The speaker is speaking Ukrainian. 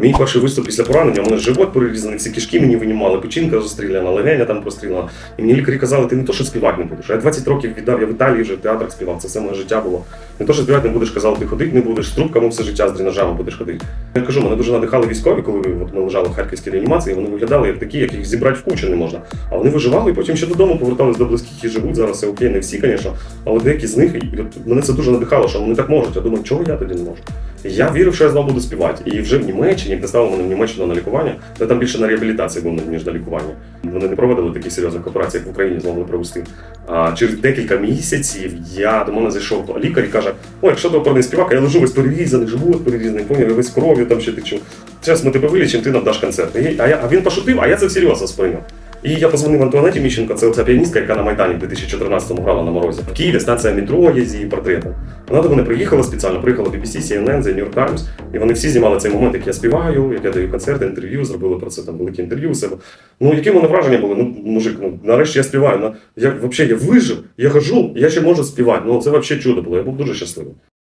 Мій перший виступ після поранення, у мене живот перерізаний, всі кишки мені винімали, печінка застріляна, легеня там простріляна. І мені лікарі казали, ти не то, що співати не будеш. Я 20 років віддав, я в Італії вже в театрах співав, це все моє життя було. Не то, що співати не будеш, казали, ти ходити не будеш, з трубками все життя з дренажами будеш ходити. Я кажу, мене дуже надихали військові, коли от ми лежали в харківській реанімації, вони виглядали як такі, яких зібрати в кучу не можна. А вони виживали і потім ще додому повертались до близьких і живуть. Зараз все окей, не всі, звісно, але деякі з них і от мене це дуже надихало, що вони так можуть. Я думаю, чого я тоді не можу? Я вірив, що я знову буду співати. І вже в Німеччині доставили мене в Німеччину на лікування, де там більше на реабілітації був ніж на лікування. Вони не проводили таких серйозних операцій, як в Україні змогли провести. А через декілька місяців я до мене зайшов лікар і каже: Ой, якщо ти оперний співак, я лежу весь перерізаний, живот перерізаний, поняв, весь кров'ю там ще течу. Зараз ми тебе вилічимо, ти нам даш концерт. А, я, а він пошутив, а я це всерйоз сприйняв. І я позвонив Антуанеті Міщенко, це оця піаністка, яка на Майдані в 2014-му грала на морозі. В Києві станція метро є з її портретом. Вона до мене приїхала спеціально, приїхала BBC, CNN, The New York Times, і вони всі знімали цей момент, як я співаю, як я даю концерти, інтерв'ю, зробили про це там велике інтерв'ю себе. Ну, які мене враження були? Ну, мужик, ну нарешті я співаю. Ну, я взагалі я вижив, я хожу, я ще можу співати. Ну це взагалі чудо було. Я був дуже щасливий.